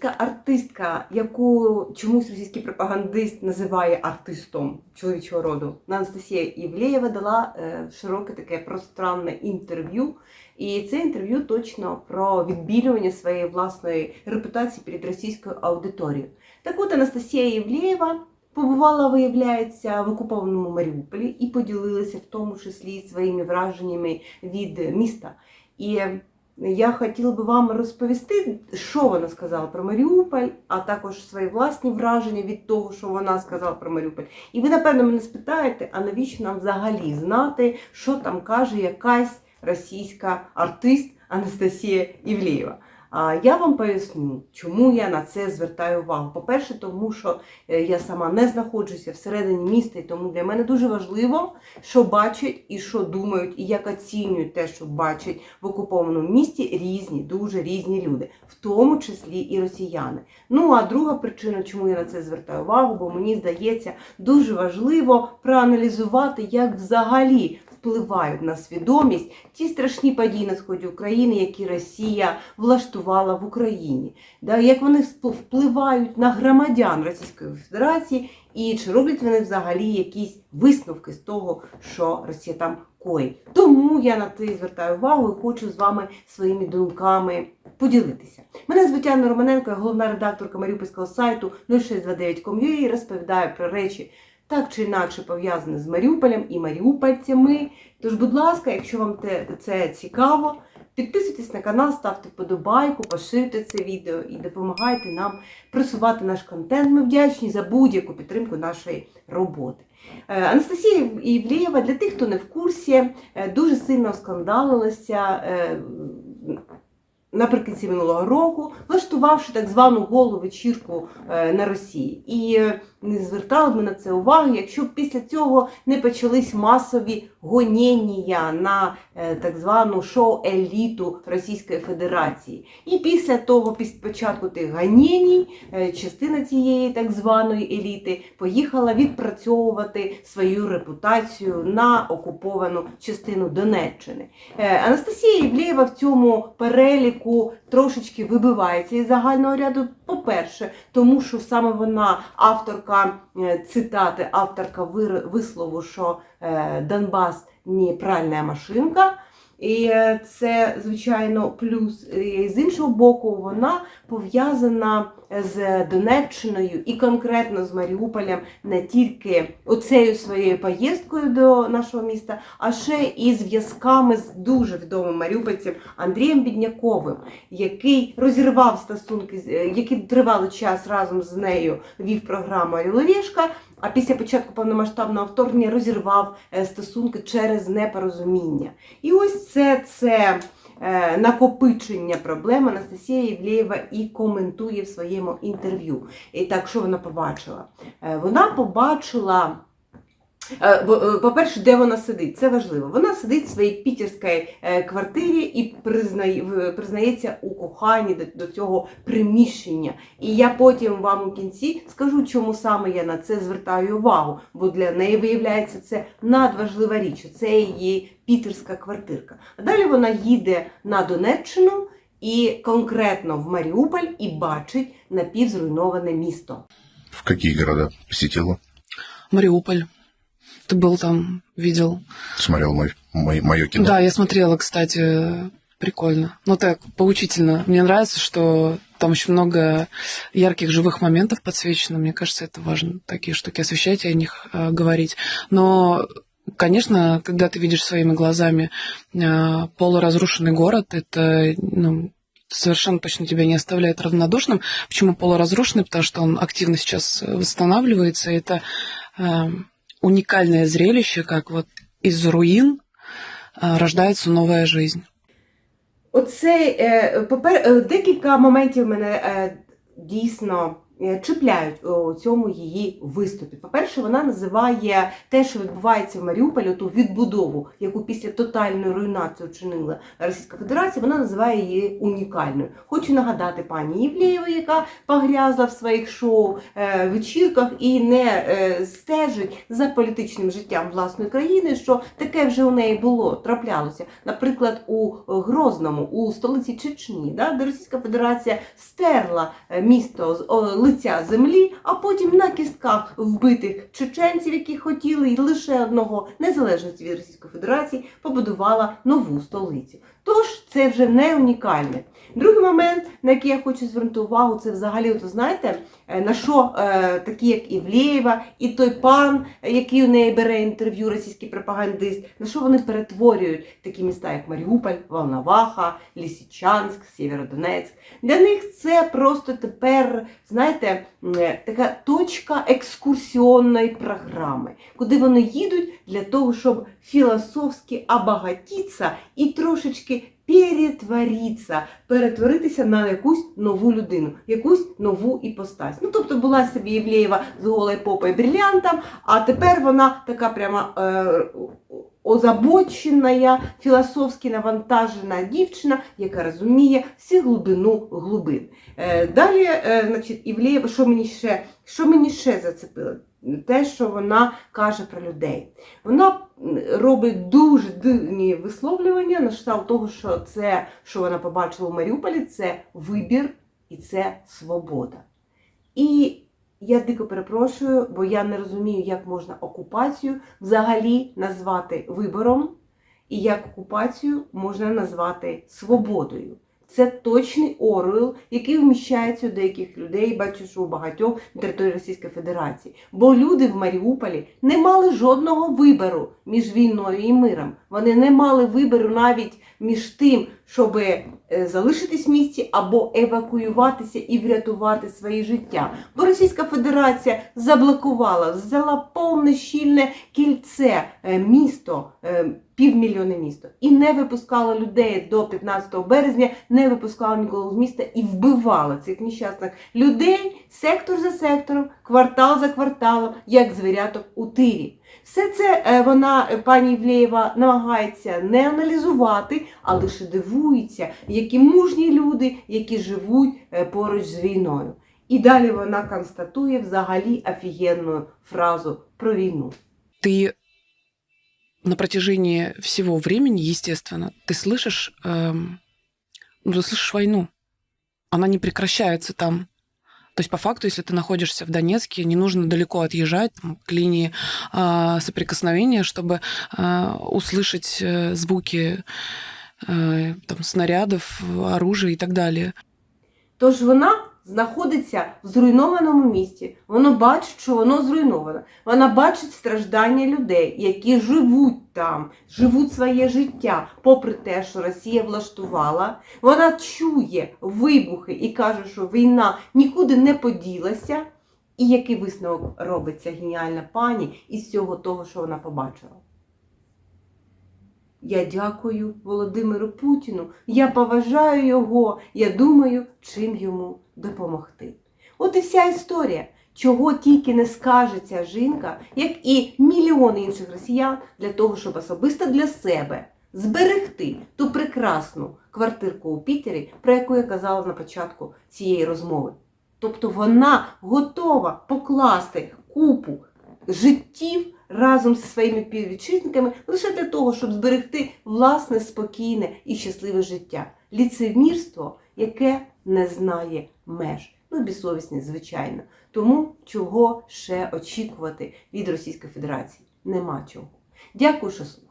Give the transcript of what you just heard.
російська артистка, яку чомусь російський пропагандист називає артистом чоловічого роду, Анастасія Євлеєва дала е, широке таке пространне інтерв'ю. І це інтерв'ю точно про відбілювання своєї власної репутації перед російською аудиторією. Так от Анастасія Євлеєва побувала, виявляється, в окупованому Маріуполі і поділилася в тому числі своїми враженнями від міста. І я хотіла би вам розповісти, що вона сказала про Маріуполь, а також свої власні враження від того, що вона сказала про Маріуполь. І ви, напевно, мене спитаєте, а навіщо нам взагалі знати, що там каже якась російська артист Анастасія Івлієва? Я вам поясню, чому я на це звертаю увагу. По-перше, тому що е, я сама не знаходжуся всередині міста, і тому для мене дуже важливо, що бачать і що думають, і як оцінюють те, що бачать в окупованому місті різні, дуже різні люди, в тому числі і росіяни. Ну а друга причина, чому я на це звертаю увагу, бо мені здається дуже важливо проаналізувати, як взагалі впливають на свідомість ті страшні події на сході України, які Росія влаштувала в Україні, да, як вони впл- впливають на громадян Російської Федерації, і чи роблять вони взагалі якісь висновки з того, що Росія там коїть. Тому я на це звертаю увагу і хочу з вами своїми думками поділитися. Мене Анна Романенко, головна редакторка маріупольського сайту 0629.com.ua і розповідаю про речі так чи інакше пов'язані з Маріуполем і маріупольцями. Тож, будь ласка, якщо вам це цікаво, підписуйтесь на канал, ставте вподобайку, поширюйте це відео і допомагайте нам просувати наш контент. Ми вдячні за будь-яку підтримку нашої роботи. Е, Анастасія Євлієва, для тих, хто не в курсі, е, дуже сильно скандалилася е, наприкінці минулого року, влаштувавши так звану голу вечірку на Росії. І не звертали ми на це уваги, якщо б після цього не почались масові гоніння на е, так звану шоу-еліту Російської Федерації. І після того, після початку тих гонінь, е, частина цієї так званої еліти поїхала відпрацьовувати свою репутацію на окуповану частину Донеччини. Е, Анастасія Євлеєва в цьому переліку трошечки вибивається із загального ряду. По-перше, тому що саме вона авторка е, цитати, авторка вислову, що е, Донбас не пральна машинка. І е, це, звичайно, плюс. І з іншого боку, вона пов'язана з Донеччиною і конкретно з Маріуполем не тільки оцею своєю поїздкою до нашого міста, а ще і зв'язками з дуже відомим маріупольцем Андрієм Бідняковим, який розірвав стосунки, е, який тривалий час разом з нею вів програму Оріловішка, а після початку повномасштабного вторгнення розірвав е, стосунки через непорозуміння. І ось це, це е, накопичення проблем Анастасія Євлеєва і коментує в своєму інтерв'ю. І так, що вона побачила? Е, Вона побачила. Е, е, По-перше, де вона сидить, це важливо. Вона сидить в своїй пітерській е, квартирі і признає, признається у коханні до, до цього приміщення. І я потім вам у кінці скажу, чому саме я на це звертаю увагу, бо для неї виявляється це надважлива річ. Це її пітерська квартирка. А далі вона їде на Донеччину і конкретно в Маріуполь і бачить напівзруйноване місто. В какие города посетила? Мариуполь. Ты был там, видел. Смотрел мой, мой, мое кино. Да, я смотрела, кстати, прикольно. Ну так, поучительно. Мне нравится, что там очень много ярких живых моментов подсвечено. Мне кажется, это важно, такие штуки освещать и о них э, говорить. Но Конечно, когда ты видишь своими глазами э, полуразрушенный город, это ну, совершенно точно тебя не оставляет равнодушным. Почему полуразрушенный? Потому что он активно сейчас восстанавливается. Это э, уникальное зрелище, как вот из руин рождається нова життя. Оце, е, попер, е, декілька моментів мене е, дійсно чіпляють у цьому її виступі. По-перше, вона називає те, що відбувається в Маріуполі, ту відбудову, яку після тотальної руйнації вчинила Російська Федерація, вона називає її унікальною. Хочу нагадати пані Євлеєвій, яка погрязла в своїх шоу, е, вечірках і не е, стежить за політичним життям власної країни, що таке вже у неї було, траплялося. Наприклад, у Грозному, у столиці Чечні, да, де Російська Федерація стерла е, місто з лиця землі, а потім на кістках вбитих чеченців, які хотіли, і лише одного незалежності від Російської Федерації побудувала нову столицю. Тож це вже не унікальне. Другий момент, на який я хочу звернути увагу, це взагалі, от, знаєте, е, на що е, такі, як Івлєєва, і той пан, який у неї бере інтерв'ю, російський пропагандист, на що вони перетворюють такі міста, як Маріуполь, Волноваха, Лісичанськ, Сєвєродонецьк. Для них це просто тепер, знаєте, е, така точка екскурсіонної програми, куди вони їдуть для того, щоб філософськи обагатитися і трошечки перетворитися, перетворитися на якусь нову людину, якусь нову іпостась. Ну, тобто була собі Євлеєва з голою попою брилянтом, а тепер вона така прямо е, озабочена, філософськи навантажена дівчина, яка розуміє всю глибину глибин. Е, далі, е, значить, Івлеєва, що мені ще, що мені ще зацепило? Те, що вона каже про людей. Вона робить дуже дивні висловлювання на кшталт того, що це, що вона побачила у Маріуполі, це вибір і це свобода. І я дико перепрошую, бо я не розумію, як можна окупацію взагалі назвати вибором, і як окупацію можна назвати свободою. Це точний Оруел, який вміщається у деяких людей, бачу, що у багатьох на території Російської Федерації. Бо люди в Маріуполі не мали жодного вибору між війною і миром. Вони не мали вибору навіть між тим, щоб е, залишитись в місті або евакуюватися і врятувати своє життя. Бо Російська Федерація заблокувала, взяла повне щільне кільце е, місто, е, півмільйони місто, і не випускала людей до 15 березня, не випускала нікого з міста і вбивала цих нещасних людей сектор за сектором, квартал за кварталом, як звіряток у тирі. Все це е, вона, е, пані Євлеєва, намагається не аналізувати, а лише дивується, які мужні люди, які живуть е, поруч з війною. І далі вона констатує взагалі офігенну фразу про війну. Ты на протяжении всего времени, естественно, ты слышишь, эм, ну, ты слышишь войну. Она не прекращается там. То есть, по факту, если ты находишься в Донецке, не нужно далеко отъезжать там, к линии а, соприкосновения, чтобы а, услышать э, звуки э, там, снарядов, оружия и так далее. Тож вона знаходиться в зруйнованому місті. Воно бачить, що воно зруйноване. Вона бачить страждання людей, які живуть там, живуть своє життя, попри те, що Росія влаштувала. Вона чує вибухи і каже, що війна нікуди не поділася. І який висновок робить ця геніальна пані із всього того, що вона побачила? Я дякую Володимиру Путіну. Я поважаю його. Я думаю, чим йому допомогти. От і вся історія, чого тільки не скаже ця жінка, як і мільйони інших росіян, для того, щоб особисто для себе зберегти ту прекрасну квартирку у Пітері, про яку я казала на початку цієї розмови. Тобто вона готова покласти купу життів разом зі своїми співвітчизниками лише для того, щоб зберегти власне спокійне і щасливе життя. Ліцемірство, яке не знає меж. Ну, безсовісне, звичайно. Тому чого ще очікувати від Російської Федерації? Нема чого. Дякую, що слухали.